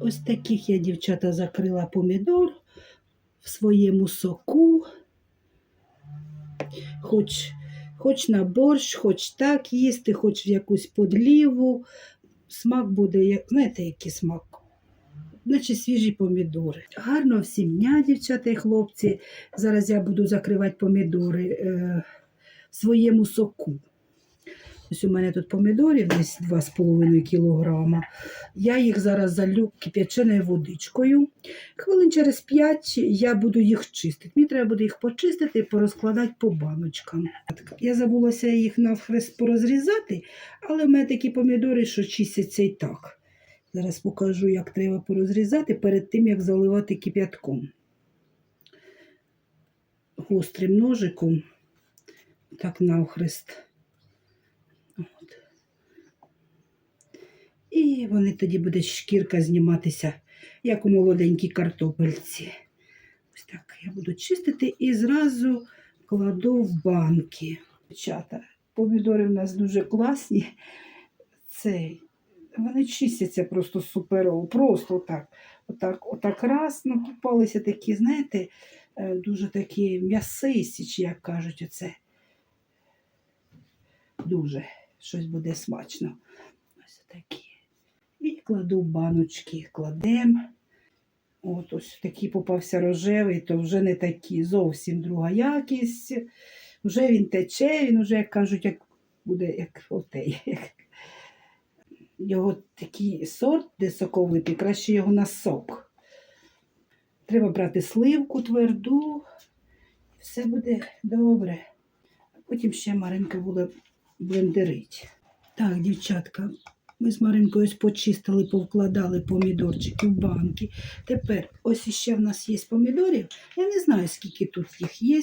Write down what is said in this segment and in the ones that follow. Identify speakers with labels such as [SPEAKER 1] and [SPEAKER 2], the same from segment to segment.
[SPEAKER 1] Ось таких я, дівчата, закрила помідор в своєму соку. Хоч, хоч на борщ, хоч так їсти, хоч в якусь подліву. Смак буде, як, знаєте, який смак? Наче свіжі помідори. Гарно всім дня, дівчата і хлопці. Зараз я буду закривати помідори е, в своєму соку. Ось у мене тут помідорів десь 2,5 кілограма. Я їх зараз залю кип'яченою водичкою. Хвилин через 5 я буду їх чистити. Мені треба буде їх почистити і порозкладати по баночкам. Я забулася їх навхрест порозрізати, але в мене такі помідори, що чистяться і так. Зараз покажу, як треба порозрізати перед тим, як заливати кип'ятком. Гострим ножиком, так навхрест. От. І вони тоді буде шкірка зніматися, як у молоденькій картопельці. Ось так я буду чистити і зразу кладу в банки. Дівчата, помідори в нас дуже класні. Цей, вони чистяться просто суперово, просто так. Отак, отак раз накупалися такі, знаєте, е, дуже такі м'ясисті, чи як кажуть, оце. Дуже щось буде смачно. Ось такі. І кладу баночки, кладемо. От ось такий попався рожевий, то вже не такий, зовсім друга якість. Вже він тече, він вже, як кажуть, як буде як отей. Його такий сорт, де соковитий, краще його на сок. Треба брати сливку тверду, все буде добре. Потім ще Маринка буде блендерить. Так, дівчатка, ми з Маринкою почистили, повкладали помідорчики в банки. Тепер ось іще в нас є помідорів. Я не знаю, скільки тут їх є.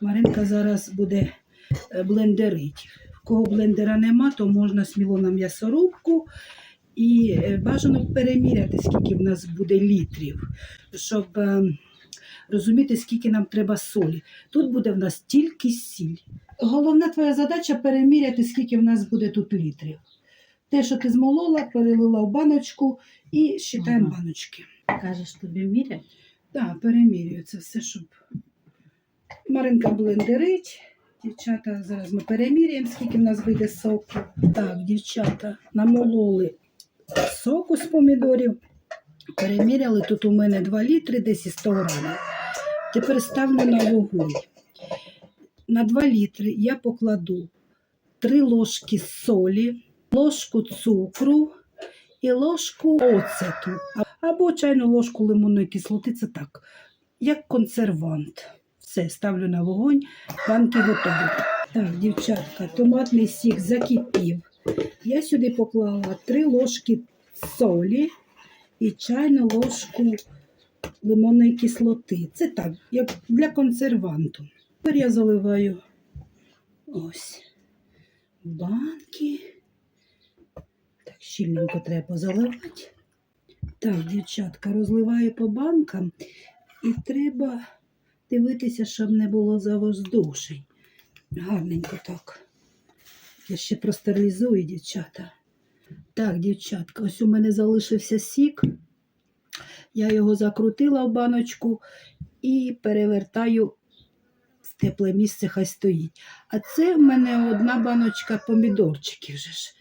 [SPEAKER 1] Маринка зараз буде е, блендерити. В кого блендера нема, то можна сміло на м'ясорубку. І е, бажано переміряти, скільки в нас буде літрів, щоб е, розуміти, скільки нам треба солі. Тут буде в нас тільки сіль. Головна твоя задача переміряти, скільки в нас буде тут літрів. Те, що ти змолола, перелила в баночку і считаємо
[SPEAKER 2] Ага.
[SPEAKER 1] баночки.
[SPEAKER 2] Кажеш, тобі мірять?
[SPEAKER 1] Так, перемірюю це все, щоб Маринка блендерить. Дівчата, зараз ми переміряємо, скільки в нас вийде соку. Так, дівчата, намололи соку з помідорів. Переміряли, тут у мене 2 літри, десь і 100 грамів. Тепер ставлю на вогонь. На 2 літри я покладу 3 ложки солі, ложку цукру і ложку оцету. Або чайну ложку лимонної кислоти, це так, як консервант. Все, ставлю на вогонь, банки готові. Так, дівчатка, томатний сік закипів. Я сюди поклала 3 ложки солі і чайну ложку лимонної кислоти. Це так, як для консерванту. Тепер я заливаю ось банки. Так, щільненько треба заливати. Так, дівчатка, розливаю по банкам і треба дивитися, щоб не було завоздушень. Гарненько так. Я ще простерилізую, дівчата. Так, дівчатка, ось у мене залишився сік. Я його закрутила в баночку і перевертаю в тепле місце, хай стоїть. А це в мене одна баночка помідорчиків. Вже ж.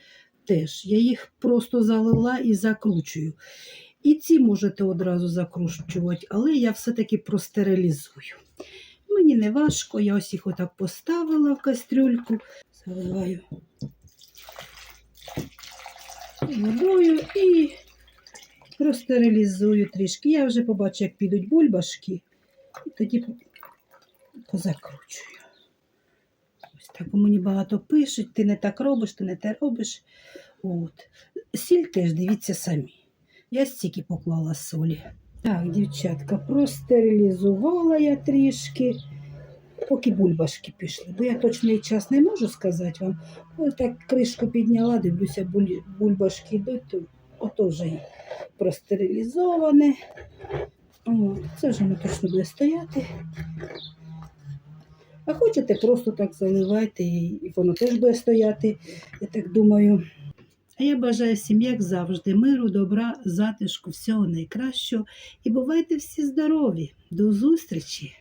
[SPEAKER 1] Теж. Я їх просто залила і закручую. І ці можете одразу закручувати, але я все-таки простерилізую. Мені не важко, я ось їх отак поставила в кастрюльку, заливаю водою і простерилізую трішки. Я вже побачу, як підуть бульбашки, і тоді позакручую. Ось так бо мені багато пишуть, ти не так робиш, ти не те робиш. От. Сіль теж дивіться самі. Я стільки поклала солі. Так, дівчатка, простерилізувала я трішки, поки бульбашки пішли. Бо я точний час не можу сказати вам. Ось так кришку підняла, дивлюся, буль- бульбашки йдуть, то ото вже простерилізоване. Це вже воно точно буде стояти. А хочете, просто так заливайте, і воно теж буде стояти, я так думаю. А я бажаю всім, як завжди, миру, добра, затишку, всього найкращого. І бувайте всі здорові. До зустрічі!